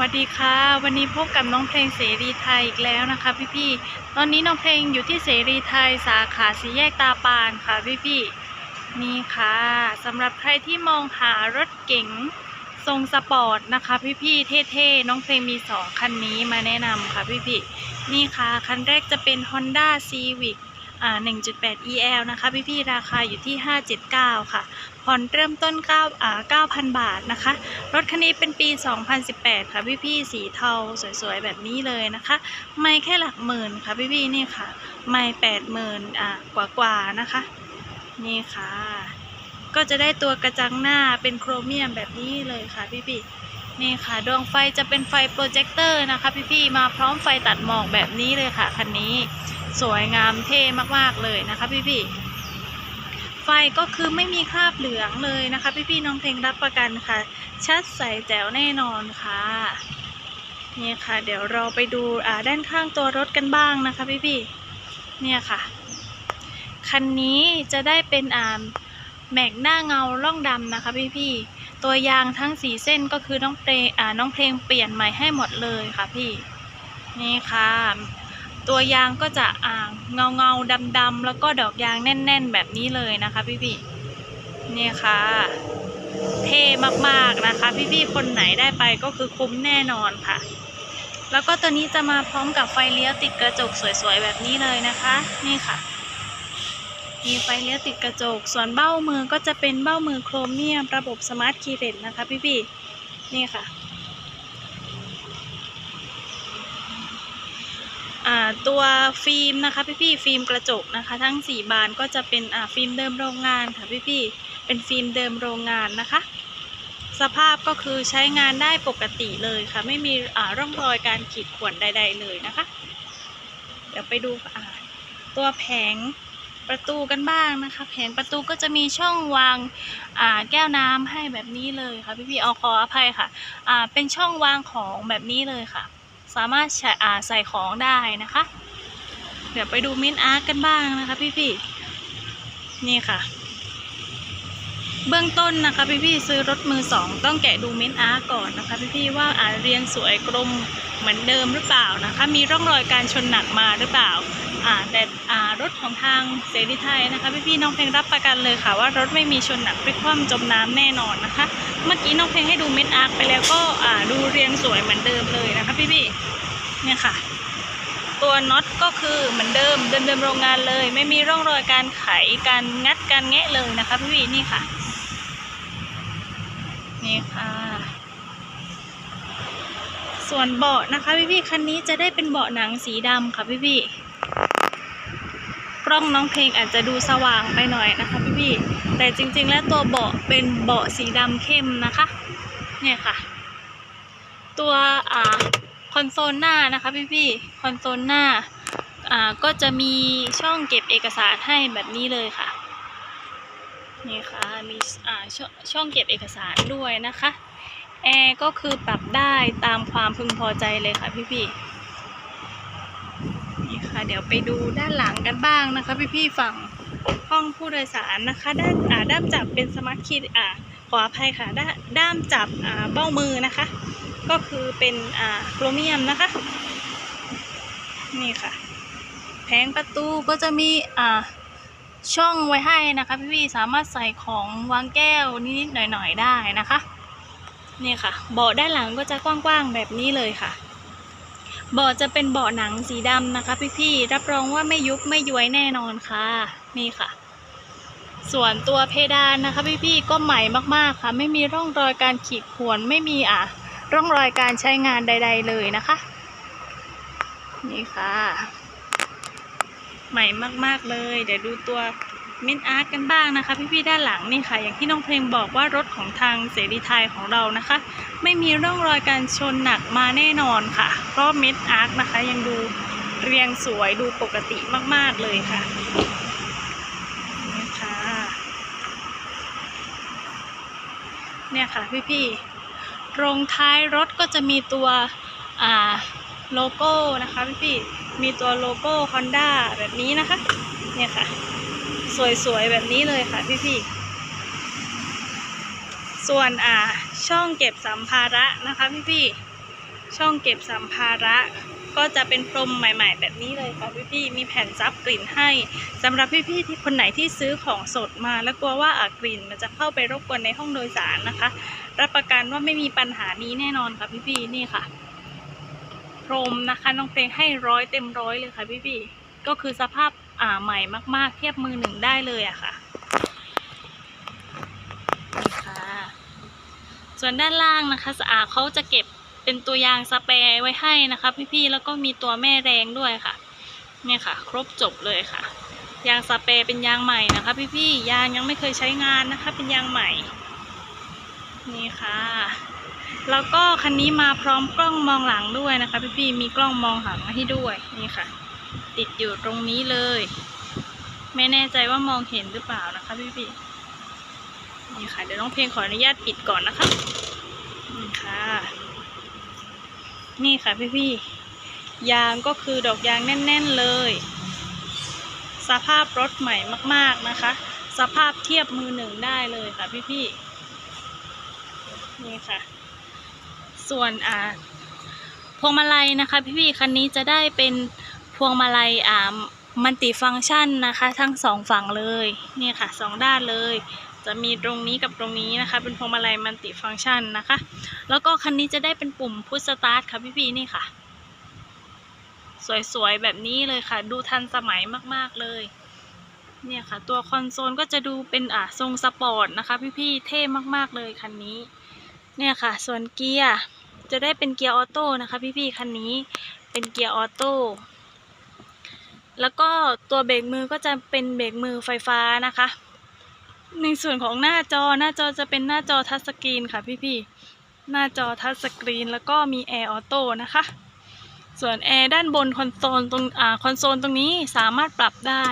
วัสดีค่ะ วันนี้พบกับน้องเพลงเสรีไทยอีกแล้วนะคะ พี่ๆ ตอนนี้น้องเพลงอยู่ที่เสรีไทยสาขาสีแยกตาปานค่ะพี่ๆ นี่ค่ะสำหรับใครที่มองหารถเก๋งทรงสปอร์ตนะคะ พี่ๆ เท่ๆ น้องเพลงมี2คันนี้มาแนะนำค่ะพี่ๆ นี่ค่ะ คันแรกจะเป็น Honda Civic 1.8 EL นะคะ พี่ๆ ราคาอยู่ที่ 579 ค่ะ ผ่อนเริ่มต้น9อ่า9,000 บาทนะคะ รถคันนี้เป็นปี 2018 ค่ะพี่ๆสีเทาสวยๆ แบบนี้เลยนะคะ ไม่แค่หลักหมื่นค่ะพี่ๆนี่ค่ะ ไม่แปดหมื่นอ่ากว่าๆนะคะ นี่ค่ะ ก็จะได้ตัวกระจังหน้าเป็นโครเมียมแบบนี้เลยค่ะพี่ๆนี่ค่ะ ดวงไฟจะเป็นไฟโปรเจคเตอร์นะคะพี่ๆมาพร้อมไฟตัดหมอกแบบนี้เลยค่ะคันนี้ สวยงามเท่มากๆเลยนะคะพี่ๆ ไฟก็คือไม่มีคราบเหลืองเลยนะคะ พี่ๆน้องเพลงรับประกันค่ะ ชัดใสแจ๋วแน่นอนค่ะนี่ค่ะ เดี๋ยวเราไปดูอ่าด้านข้างตัวรถกันบ้างนะคะพี่ๆเนี่ยค่ะ คันนี้จะได้เป็นอ่าแม็กหน้าเงาล่องดำนะคะพี่ๆตัวยางทั้งสีเส้นก็คือน้องเพลงอ่าน้องเพลงเปลี่ยนใหม่ให้หมดเลยค่ะพี่นี่ค่ะ ตัวยางก็จะอ่าเงาเงาดำดำแล้วก็ดอกยางแน่น ๆ แบบนี้เลยนะคะพี่ๆนี่ค่ะ เท่มากๆนะคะ พี่ๆคนไหนได้ไปก็คือคุ้มแน่นอนค่ะ แล้วก็ตัวนี้จะมาพร้อมกับไฟเลี้ยวติดกระจกสวยๆแบบนี้เลยนะคะ นี่ค่ะ มีไฟเลี้ยวติดกระจก ส่วนเบ้ามือก็จะเป็นเบ้ามือโครเมียมระบบสมาร์ทคีย์เรนนะคะ พี่ๆนี่ค่ะ อ่า ตัวฟิล์มนะคะพี่ๆฟิล์มกระจกนะคะ ทั้ง 4 บานก็จะเป็นฟิล์มเดิมโรงงานค่ะพี่ๆเป็นฟิล์มเดิมโรงงานนะคะ สภาพก็คือใช้งานได้ปกติเลยค่ะ ไม่มีร่องรอยการขีดข่วนใด ๆ เลยนะคะ เดี๋ยวไปดูตัวแผงประตูกันบ้างนะคะ แผงประตูก็จะมีช่องวางาแก้วน้ำให้แบบนี้เลยค่ะพี่ๆเอาขออภัยค่ะเป็นช่องวางของแบบนี้เลยค่ะ สามารถใส่ของได้นะคะ เดี๋ยวไปดูมินอาร์กันบ้างนะคะพี่ๆนี่ค่ะ เบื้องต้นนะคะพี่ๆซื้อรถมือสองต้องแกะดูมินอาร์ก่อนนะคะพี่ๆว่าอ่าเรียงสวยกลมเหมือนเดิมหรือเปล่านะคะ มีร่องรอยการชนหนักมาหรือเปล่า อ่าแต่อ่ารถของทางเสรีไทยนะคะพี่ๆน้องเพลงรับประกันเลยค่ะ ว่ารถไม่มีชนหนักพลิกคว่ำจมน้ำแน่นอนนะคะ เมื่อกี้น้องเพลงให้ดูเม็ดอาร์คไปแล้วก็อ่าดูเรียงสวยเหมือนเดิมเลยนะคะพี่ๆเนี่ยค่ะ ตัวน็อตก็คือเหมือนเดิมเดิมเดิมๆโรงงานเลย ไม่มีร่องรอยการไขการงัดการแงะเลยนะคะพี่ๆนี่ค่ะ นี่ค่ะส่วนเบาะนะคะพี่ๆคันนี้จะได้เป็นเบาะหนังสีดำค่ะพี่ๆ กล้องน้องเพลงอาจจะดูสว่างไปหน่อยนะคะพี่ๆแต่จริง ๆ แล้วตัวเบาะเป็นเบาะสีดำเข้มนะคะ เนี่ยค่ะ ตัวอ่าคอนโซลหน้านะคะพี่ๆคอนโซลหน้าอ่าก็จะมีช่องเก็บเอกสารให้แบบนี้เลยค่ะนี่ค่ะมีอ่าชช่องเก็บเอกสารด้วยนะคะแอร์ก็คือปรับได้ตามความพึงพอใจเลยค่ะพี่ๆนี่ เดี๋ยวไปดูด้านหลังกันบ้างนะคะ พี่ๆฝั่งห้องผู้โดยสารนะคะ ด้านอ่าด้ามจับเป็นสมาร์ทคีย์อ่าขออภัยค่ะด้าด้ามจับอ่าเบ้ามือนะคะ ก็คือเป็นอ่าโครเมียมนะคะ นี่ค่ะ แผงประตูก็จะมีอ่าช่องไว้ให้นะคะ พี่ๆสามารถใส่ของวางแก้วนิดๆหน่อยๆได้นะคะ นี่ค่ะเบาะด้านหลังก็จะกว้างๆแบบนี้เลยค่ะ บาะจะเป็นเบาะหนังสีดำนะคะ พี่ๆ รับรองว่าไม่ยุบไม่ย้วยแน่นอนค่ะ นี่ค่ะ ส่วนตัวเพดานนะคะ พี่ๆ ก็ใหม่มากๆค่ะ ไม่มีร่องรอยการขีดข่วน ไม่มีอะ ร่องรอยการใช้งานใด ๆ เลยนะคะ นี่ค่ะ ใหม่มากๆเลย เดี๋ยวดูตัว เมนอาร์ตกันบ้างนะคะ พี่ๆด้านหลังนี่ค่ะ อย่างที่น้องเพลงบอกว่ารถของทางเสรีไทยของเรานะคะ ไม่มีร่องรอยการชนหนักมาแน่นอนค่ะเพราะเมนอาร์ตนะคะ ยังดูเรียงสวยดูปกติมากๆเลยค่ะนี่ค่ะเนี่ยค่ะพี่ๆตรงท้ายรถก็จะมีตัวอ่าโลโก้นะคะพี่ๆมีตัวโลโก้ Honda แบบนี้นะคะ เนี่ยค่ะ สวยๆแบบนี้เลยค่ะพี่ๆ ส่วนอ่าช่องเก็บสัมภาระนะคะพี่ๆ ช่องเก็บสัมภาระก็จะเป็นพรมใหม่ๆ แบบนี้เลยค่ะพี่ๆ มีแผ่นซับกลิ่นให้สำหรับพี่ๆที่คนไหนที่ซื้อของสดมา แล้วกลัวว่าอากลิ่นมันจะเข้าไปรบกวนในห้องโดยสารนะคะ รับประกันว่าไม่มีปัญหานี้แน่นอนค่ะพี่ๆ นี่ค่ะ พรมนะคะน้องเพลงให้ร้อยเต็มร้อยเลยค่ะพี่ๆ ก็คือสภาพ อ่าใหม่มาก ๆ เทียบมือหนึ่งได้เลยอะค่ะนี่ค่ะ ส่วนด้านล่างนะคะสะอาเขาจะเก็บเป็นตัวยางสเปรย์ไว้ให้นะคะพี่ๆแล้วก็มีตัวแม่แรงด้วยค่ะ เนี่ยค่ะ ครบจบเลยค่ะ ยางสเปรย์เป็นยางใหม่นะคะ พี่ๆยางยังไม่เคยใช้งานนะคะ เป็นยางใหม่ นี่ค่ะแล้วก็คันนี้มาพร้อมกล้องมองหลังด้วยนะคะ พี่ๆมีกล้องมองหลังมาให้ด้วยนี่ค่ะ ติดอยู่ตรงนี้เลย ไม่แน่ใจว่ามองเห็นหรือเปล่านะคะพี่ๆนี่ค่ะเดี๋ยวน้องเพลงขออนุญาตปิดก่อนนะคะนี่ค่ะ นี่ค่ะพี่ๆยางก็คือดอกยางแน่น ๆเลย สภาพรถใหม่มาก ๆนะคะ สภาพเทียบมือหนึ่งได้เลยค่ะพี่ๆนี่ค่ะ ส่วนอ่าพวงมาลัยนะคะ พี่ๆคันนี้จะได้เป็น พวงมาลัยอ่ามัลติฟังก์ชันนะคะ ทั้งสองฝั่งเลยนี่ค่ะสองด้านเลย จะมีตรงนี้กับตรงนี้นะคะ เป็นพวงมาลัยมัลติฟังก์ชันนะคะ แล้วก็คันนี้จะได้เป็นปุ่มพุชสตาร์ทค่ะพี่ๆนี่ค่ะ สวยๆ แบบนี้เลยค่ะ ดูทันสมัยมากๆเลยเนี่ยค่ะ ตัวคอนโซลก็จะดูเป็นอ่าทรงสปอร์ตนะคะ พี่ๆเท่มากๆเลยคันนี้ เนี่ยค่ะ ส่วนเกียร์จะได้เป็นเกียร์ออโต้นะคะ พี่ๆคันนี้เป็นเกียร์ออโต้ แล้วก็ตัวเบรกมือก็จะเป็นเบรกมือไฟฟ้านะคะ ในส่วนของหน้าจอหน้าจอจะเป็นหน้าจอทัชสกรีนค่ะพี่ๆหน้าจอทัชสกรีนแล้วก็มีแอร์ออโต้นะคะ ส่วนแอร์ด้านบนคอนโซลตรงอ่าคอนโซลตรงนี้สามารถปรับได้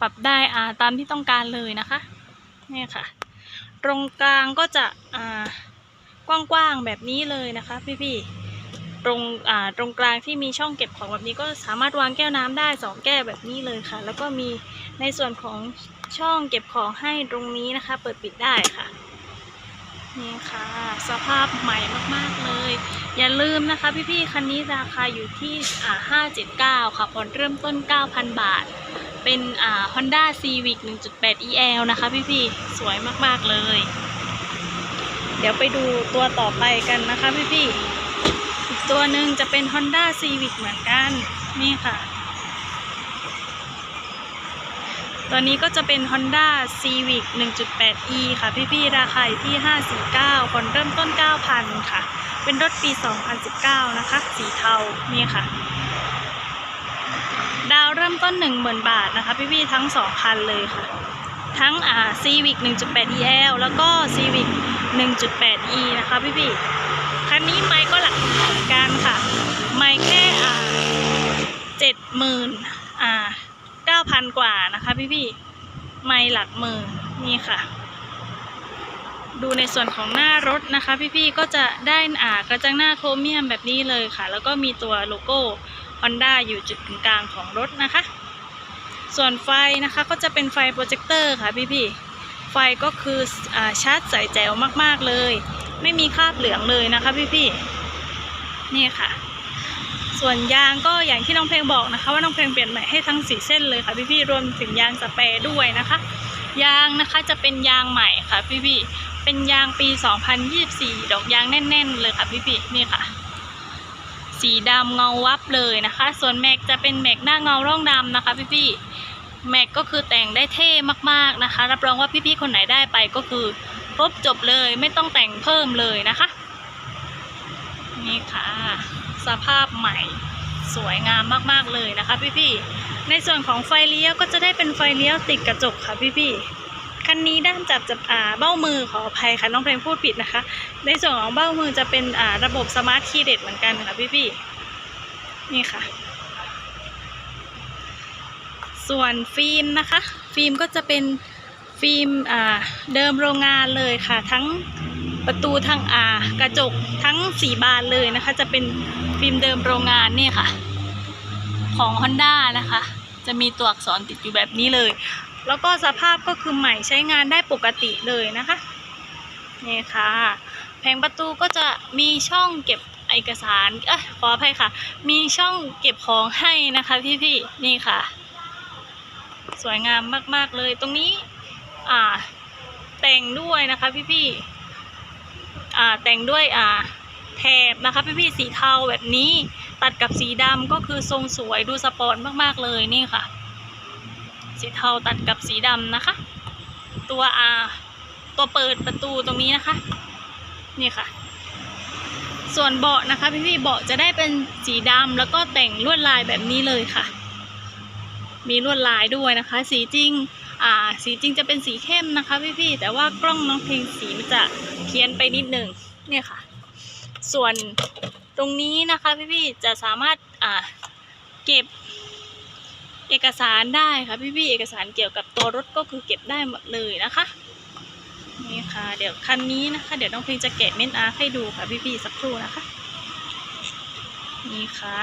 ปรับได้อ่าตามที่ต้องการเลยนะคะนี่ค่ะ ตรงกลางก็จะอ่ากว้างๆแบบนี้เลยนะคะพี่ๆ ตรงอ่าตรงกลางที่มีช่องเก็บของแบบนี้ก็สามารถวางแก้วน้ำได้สองแก้วแบบนี้เลยค่ะ แล้วก็มีในส่วนของช่องเก็บของให้ตรงนี้นะคะ เปิดปิดได้ค่ะนี่ค่ะ สภาพใหม่มากๆเลย อย่าลืมนะคะ พี่ๆคันนี้ราคาอยู่ที่อ่า579 ค่ะผ่อนเริ่มต้น 9,000 บาท เป็นอ่า Honda Civic 1.8 EL นะคะ พี่ๆสวยมากๆเลย เดี๋ยวไปดูตัวต่อไปกันนะคะ พี่ๆ ตัวหนึ่งจะเป็น Honda Civic เหมือนกัน นี่ค่ะ ตัวนี้ก็จะเป็น Honda Civic 1.8e ค่ะ พี่ๆ ราคาอยู่ที่ 549ผ่อนเริ่มต้น 9,000 ค่ะ เป็นรถปี 2019 นะคะ สีเทา นี่ค่ะ ดาวเริ่มต้น 10,000 บาทนะคะ พี่ๆ ทั้ง 2 คันเลยค่ะ ทั้งอ่า Civic 1.8 EL แล้วก็ Civic 1.8e นะคะพี่ๆันนี้ไมค์ก็หลักเหมือนกันค่ะ ไมค์แค่อ่า70,000อ่า9,000กว่านะคะพี่ๆไมค์หลักหมื่นนี่ค่ะ ดูในส่วนของหน้ารถนะคะ พี่ๆก็จะได้อ่ากระจังหน้าโครเมียมแบบนี้เลยค่ะ แล้วก็มีตัวโลโก้ Honda อยู่จุดกลางของรถนะคะ ส่วนไฟนะคะก็จะเป็นไฟโปรเจคเตอร์ค่ะพี่ๆไฟก็คืออาชาร์จใสแจ๋วมากๆเลย ไม่มีคราบเหลืองเลยนะคะพี่ๆนี่ค่ะ ส่วนยางก็อย่างที่น้องเพลงบอกนะคะ ว่าน้องเพลงเปลี่ยนใหม่ให้ทั้งสีเส้นเลยค่ะพี่ๆรวมถึงยางสเปรย์ด้วยนะคะ ยางนะคะจะเป็นยางใหม่ค่ะพี่ๆเป็นยางปี 2024 ดอกยางแน่น ๆ เลยค่ะพี่ๆนี่ค่ะสีดำเงาวับเลยนะคะ ส่วนแม็กจะเป็นแม็กหน้าเงาร่องดำนะคะพี่ๆแม็กก็คือแต่งได้เท่มากๆนะคะ รับรองว่าพี่ๆคนไหนได้ไปก็คือ ครบจบเลยไม่ต้องแต่งเพิ่มเลยนะคะ นี่ค่ะ สภาพใหม่สวยงามมากๆเลยนะคะพี่ๆในส่วนของไฟเลี้ยวก็จะได้เป็นไฟเลี้ยวติดกระจกค่ะพี่ๆคันนี้ด้านจับจับอ่าเบ้ามือขออภัยค่ะน้องเพลงพูดผิดนะคะ ในส่วนของเบ้ามือจะเป็นอ่าระบบสมาร์ทคีย์เด็ดเหมือนกันค่ะพี่ๆนี่ค่ะ ส่วนฟิล์มนะคะ ฟิล์มก็จะเป็น ฟิล์มเดิมโรงงานเลยค่ะ ทั้งประตูทั้งกระจกทั้งสี่บานเลยนะคะ จะเป็นฟิล์มเดิมโรงงานนี่ค่ะ ของ Honda นะคะ จะมีตัวอักษรติดอยู่แบบนี้เลย แล้วก็สภาพก็คือใหม่ใช้งานได้ปกติเลยนะคะนี่ค่ะ แผงประตูก็จะมีช่องเก็บเอกสารเอะขออภัยค่ะ มีช่องเก็บของให้นะคะพี่ๆนี่ค่ะ สวยงามมากๆเลยตรงนี้ อ่า แต่งด้วยนะคะพี่ๆอ่าแต่งด้วยอ่าแถบนะคะพี่ๆสีเทาแบบนี้ตัดกับสีดำก็คือทรงสวยดูสปอร์ตมากๆเลยนี่ค่ะ สีเทาตัดกับสีดำนะคะ ตัวอ่าตัวเปิดประตูตรงนี้นะคะ นี่ค่ะ ส่วนเบาะนะคะพี่ๆเบาะจะได้เป็นสีดำแล้วก็แต่งลวดลายแบบนี้เลยค่ะ มีลวดลายด้วยนะคะ สีจริง อ่า สีจริงจะเป็นสีเข้มนะคะพี่ๆแต่ว่ากล้องน้องเพลงสีมันจะเพี้ยนไปนิดหนึ่งเนี่ยค่ะ ส่วนตรงนี้นะคะพี่ๆจะสามารถอ่าเก็บเอกสารได้ค่ะพี่ๆเอกสารเกี่ยวกับตัวรถก็คือเก็บได้หมดเลยนะคะนี่ค่ะ เดี๋ยวคันนี้นะคะ เดี๋ยวน้องเพลงจะแกะเมนอาร์ให้ดูค่ะพี่ๆสักครู่นะคะนี่ค่ะ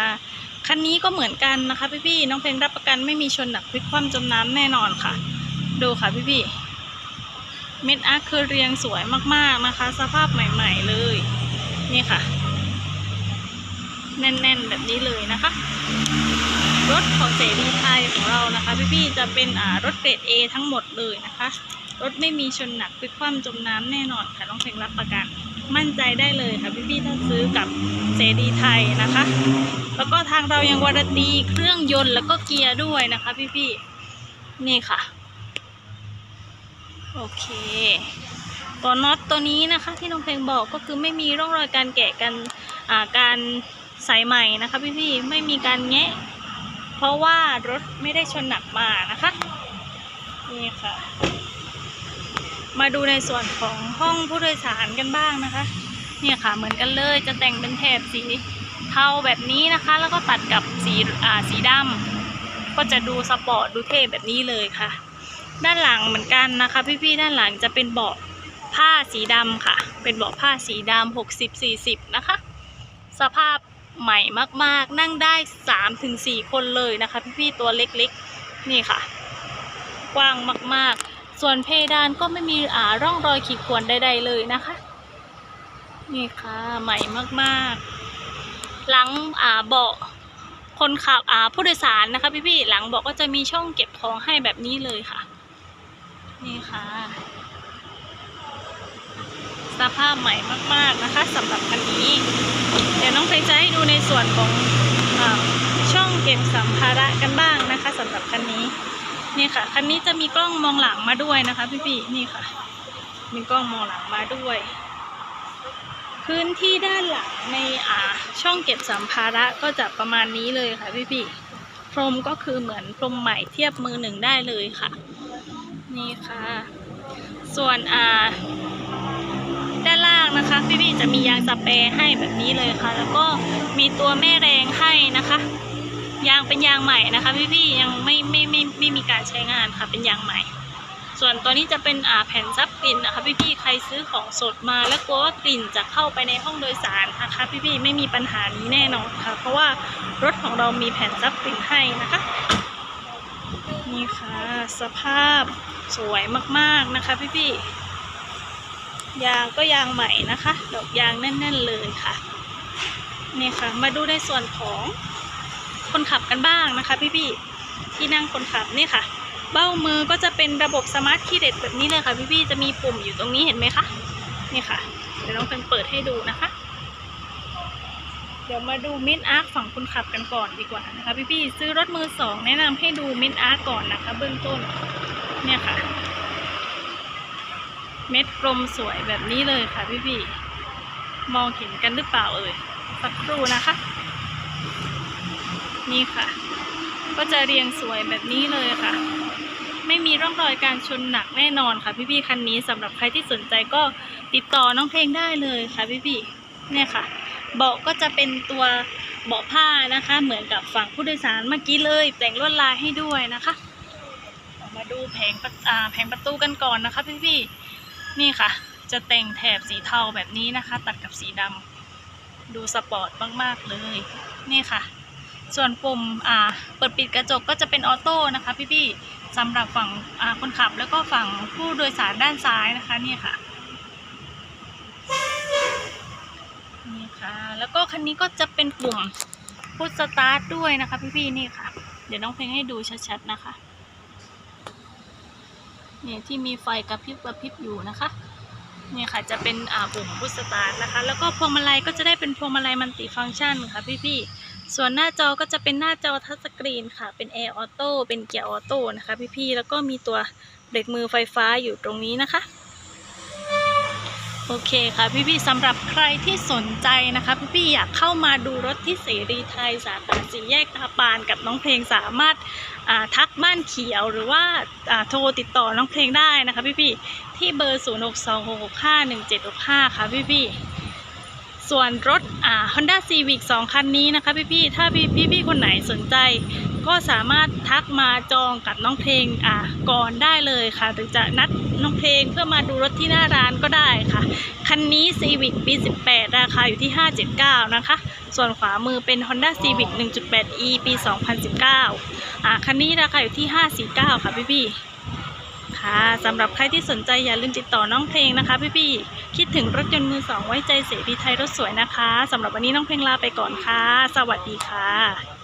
คันนี้ก็เหมือนกันนะคะพี่ๆน้องเพลงรับประกันไม่มีชนหนักพลิกคว่ำจมน้ำแน่นอนค่ะ ดูค่ะพี่ๆเม็ดอาร์คือเรียงสวยมากๆนะคะ สภาพใหม่ ๆเลย นี่ค่ะ แน่นๆแบบนี้เลยนะคะ รถของเสรีไทยของเรานะคะ พี่ๆจะเป็นอ่ารถเกรด A ทั้งหมดเลยนะคะ รถไม่มีชนหนักพลิกคว่ำจมน้ำแน่นอนค่ะน้องเพลงรับประกัน มั่นใจได้เลยค่ะพี่ๆถ้าซื้อกับเสรีไทยนะคะ แล้วก็ทางเรายังวารันตีเครื่องยนต์แล้วก็เกียร์ด้วยนะคะ พี่ๆนี่ค่ะ โอเค ตัวน็อตตัวนี้นะคะ ที่น้องเพลงบอกก็คือไม่มีร่องรอยการแกะกันการใส่ใหม่นะคะพี่ๆไม่มีการแงะ เพราะว่ารถไม่ได้ชนหนักมานะคะนี่ค่ะ มาดูในส่วนของห้องผู้โดยสารกันบ้างนะคะ เนี่ยค่ะเหมือนกันเลยจะแต่งเป็นแถบสีเทาแบบนี้นะคะ แล้วก็ตัดกับสีอ่าสีดำก็จะดูสปอร์ตดูเท่แบบนี้เลยค่ะ ด้านหลังเหมือนกันนะคะ พี่ๆด้านหลังจะเป็นเบาะผ้าสีดำค่ะ เป็นเบาะผ้าสีดำหกสิบสี่สิบนะคะ สภาพใหม่มากๆ นั่งได้สามถึงสี่คนเลยนะคะ พี่ๆตัวเล็กๆ นี่ค่ะ กว้างมากๆ ส่วนเพดานก็ไม่มีอ่าร่องรอยขีดข่วนใดๆเลยนะคะ นี่ค่ะใหม่มากๆ หลังอ่าเบาะคนขับอ่าผู้โดยสารนะคะ พี่ๆหลังเบาะก็จะมีช่องเก็บของให้แบบนี้เลยค่ะ นี่ค่ะ สภาพใหม่มากๆนะคะสำหรับคันนี้ เดี๋ยวน้องเพลงจะให้ดูในส่วนของอช่องเก็บสัมภาระกันบ้างนะคะสำหรับคันนี้ นี่ค่ะ คันนี้จะมีกล้องมองหลังมาด้วยนะคะ พี่ๆนี่ค่ะ มีกล้องมองหลังมาด้วย พื้นที่ด้านหลังในอ่าช่องเก็บสัมภาระก็จะประมาณนี้เลยค่ะพี่ๆพรมก็คือเหมือนพรมใหม่เทียบมือหนึ่งได้เลยค่ะ นี่ค่ะ ส่วนอ่า ด้านล่างนะคะพี่ๆจะมียางสเปรย์ให้แบบนี้เลยค่ะ แล้วก็มีตัวแม่แรงให้นะคะ ยางเป็นยางใหม่นะคะ พี่ๆยังไม่ไม่ไม่ไม่ไม่มีการใช้งานค่ะ เป็นยางใหม่ ส่วนตัวนี้จะเป็นอ่าแผ่นซับกลิ่นนะคะ พี่ๆใครซื้อของสดมา แล้วกลัวว่ากลิ่นจะเข้าไปในห้องโดยสารนะคะ พี่ๆไม่มีปัญหานี้แน่นอนค่ะ เพราะว่ารถของเรามีแผ่นซับกลิ่นให้นะคะนี่ค่ะ สภาพ สวยมากๆนะคะพี่ๆยางก็ยางใหม่นะคะ ดอกยางแน่น ๆเลยค่ะนี่ค่ะ มาดูในส่วนของคนขับกันบ้างนะคะ พี่ๆที่นั่งคนขับนี่ค่ะ เบ้ามือก็จะเป็นระบบสมาร์ทคีย์เด็ดแบบนี้เลยค่ะ พี่ๆจะมีปุ่มอยู่ตรงนี้เห็นไหมคะนี่ค่ะ เดี๋ยวน้องเป็นเปิดให้ดูนะคะ เดี๋ยวมาดูมิดอาร์คฝั่งคนขับกันก่อนดีกว่านะคะ พี่ๆซื้อรถมือสองแนะนำให้ดูมิดอาร์คก่อนนะคะ เบื้องต้น เนี่ยค่ะ เม็ดกลมสวยแบบนี้เลยค่ะพี่พี่มองเห็นกันหรือเปล่าเอ่ยสักครู่นะคะ นี่ค่ะ ก็จะเรียงสวยแบบนี้เลยค่ะ ไม่มีร่องรอยการชนหนักแน่นอนค่ะ พี่พี่คันนี้สำหรับใครที่สนใจก็ติดต่อน้องเพลงได้เลยค่ะพี่พี่เนี่ยค่ะ เบาะก็จะเป็นตัวเบาะผ้านะคะ เหมือนกับฝั่งผู้โดยสารเมื่อกี้เลย แต่งลวดลายให้ด้วยนะคะ ดูแผงประอ่าแผงประตูกันก่อนนะคะพี่พี่ๆนี่ค่ะ จะแต่งแถบสีเทาแบบนี้นะคะ ตัดกับสีดำดูสปอร์ตมากๆเลย นี่ค่ะ ส่วนปุ่มเปิดปิดกระจกก็จะเป็นออโต้นะคะ พี่ๆสำหรับฝั่งคนขับแล้วก็ฝั่งผู้โดยสารด้านซ้ายนะคะนี่ค่ะนี่นี่ค่ะ แล้วก็คันนี้ก็จะเป็นปุ่มพุทสตาร์ทด้วยนะคะ พี่ๆนี่ค่ะ เดี๋ยวน้องเพลงให้ดูชัดๆนะคะ เนี่ยที่มีไฟกระพริบกระพริบอยู่นะคะเนี่ยค่ะจะเป็นอ่าปุ่มพุทสตาร์ทนะคะ แล้วก็พวงมาลัยก็จะได้เป็นพวงมาลัยมัลติฟังก์ชันค่ะพี่ๆส่วนหน้าจอก็จะเป็นหน้าจอทัชสกรีนค่ะ เป็นแอร์ออโต้เป็นเกียร์ออโต้นะคะพี่ๆแล้วก็มีตัวเบรกมือไฟฟ้าอยู่ตรงนี้นะคะ โอเคค่ะพี่ๆสำหรับใครที่สนใจนะคะ พี่ๆอยากเข้ามาดูรถที่เสรีไทยสาขาสีแยกตาปานกับน้องเพลงสามารถทักบ้านเขียวหรือว่าโทรติดต่อน้องเพลงได้นะคะ พี่ๆที่เบอร์ 0 6 2 6 6 5 1 7 6 5 ค่ะพี่ๆส่วนรถอ่า Honda Civic 2 คันนี้นะคะ พี่ๆถ้าพี่พี่ๆคนไหนสนใจ ก็สามารถทักมาจองกับน้องเพลงอ่าก่อนได้เลยค่ะหรือจะนัดน้องเพลงเพื่อมาดูรถที่หน้าร้านก็ได้ค่ะ คันนี้ Civic ปี 18 ราคาอยู่ที่ 579 นะคะ ส่วนขวามือเป็น Honda Civic 1.8e ปี 2019อ่าคันนี้ราคาอยู่ที่ 549 ค่ะพี่ๆค่ะสำหรับใครที่สนใจอย่าลืมติดต่อน้องเพลงนะคะพี่ๆคิดถึงรถยนต์มือสองไว้ใจเสรีไทยรถสวยนะคะสำหรับวันนี้น้องเพลงลาไปก่อนค่ะ สวัสดีค่ะ